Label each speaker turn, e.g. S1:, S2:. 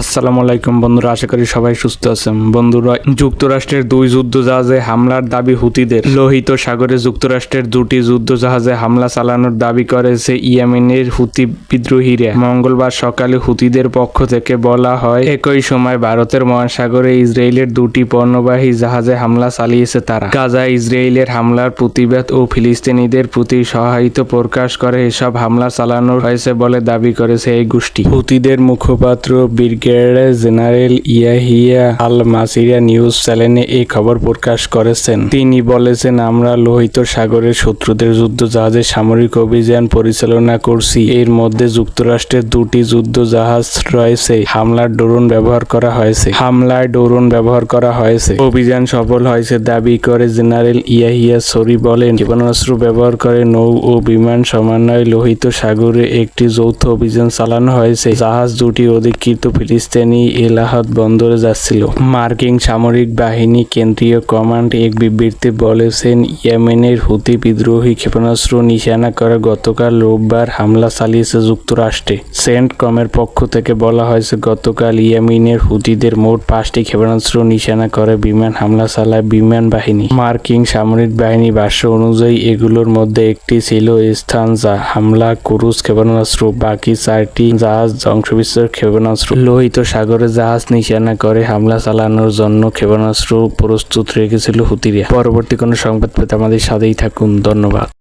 S1: আসসালামু আলাইকুম বন্ধুরা, আশা করি সবাই সুস্থ আছেন। বন্ধুরা, যুক্তরাষ্ট্রের দুই যুদ্ধ জাহাজে হামলার দাবি হুতিদের। লোহিত সাগরে যুক্তরাষ্ট্রের দুটি যুদ্ধ জাহাজে হামলা চালানোর দাবি করেছে ইয়েমেনের হুতি বিদ্রোহীরা। মঙ্গলবার সকালে হুতিদের পক্ষ থেকে বলা হয়, একই সময় ভারতের মহাসাগরে ইসরায়েলের দুটি পণ্যবাহী জাহাজে হামলা চালিয়েছে তারা। গাজা ইসরায়েলের হামলার প্রতিবাদ ও ফিলিস্তিনিদের প্রতি সহায়তা প্রকাশ করে এসব হামলা চালানো হয়েছে বলে দাবি করেছে এই গোষ্ঠী। হুতিদের মুখপাত্র brigadier general Yahya Al Masirah news চ্যানেলে এই খবর প্রকাশ করেছেন। তিনি বলেছেন, আমরা লোহিত সাগরের শত্রুদের যুদ্ধ জাহাজের সামরিক অভিযান পরিচালনা করছি। এর মধ্যে যুক্তরাষ্ট্রের দুটি যুদ্ধ জাহাজ রয়েছে। হামলার ড্রোন ব্যবহার করা হয়েছে। হামলায় ড্রোন ব্যবহার করা হয়েছে। অভিযান সফল হয়েছে দাবি করে জেনারেল ইয়াহিয়া সরি বলেন, ক্ষেপণাস্ত্র ব্যবহার করে নৌ ও বিমান সমন্বয়ে লোহিত সাগরে একটি যৌথ অভিযান চালানো হয়েছে। জাহাজ দুটি অধিকৃত ফিলিস্তিনি এলাহাদ বন্দরে যাচ্ছিল। মার্কিন সামরিক বাহিনী কেন্দ্রীয় কমান্ড এক বিবৃতি বলেছেন, ইয়েমেনের হুতি বিদ্রোহী ক্ষেপণাস্ত্র নিশানা করে গতকাল রোববার হামলা চালিয়েছে যুক্তরাষ্ট্রে। সেন্ট কমের পক্ষ থেকে বলা হয়েছে, গতকাল ইয়েমেনের হুতিদের মোট পাঁচটি ক্ষেপণাস্ত্র নিশানা করে বিমান হামলা চালায় বিমান বাহিনী। মার্কিন সামরিক বাহিনী ভাষ্য অনুযায়ী, এগুলোর মধ্যে একটি ছিল স্থান যা হামলা ক্রুজ ক্ষেপণাস্ত্র, বাকি চারটি জাহাজ ধ্বংসবিস্তার ক্ষেপণাস্ত্র। লোহিত সাগরে জাহাজ নিশানা করে হামলা চালানোর জন্য ক্ষেপণাস্ত্র প্রস্তুত রেখেছিল হুতিরা পরবর্তী কোনো সংবাদ পেতে আমাদের সাথেই থাকুন। ধন্যবাদ।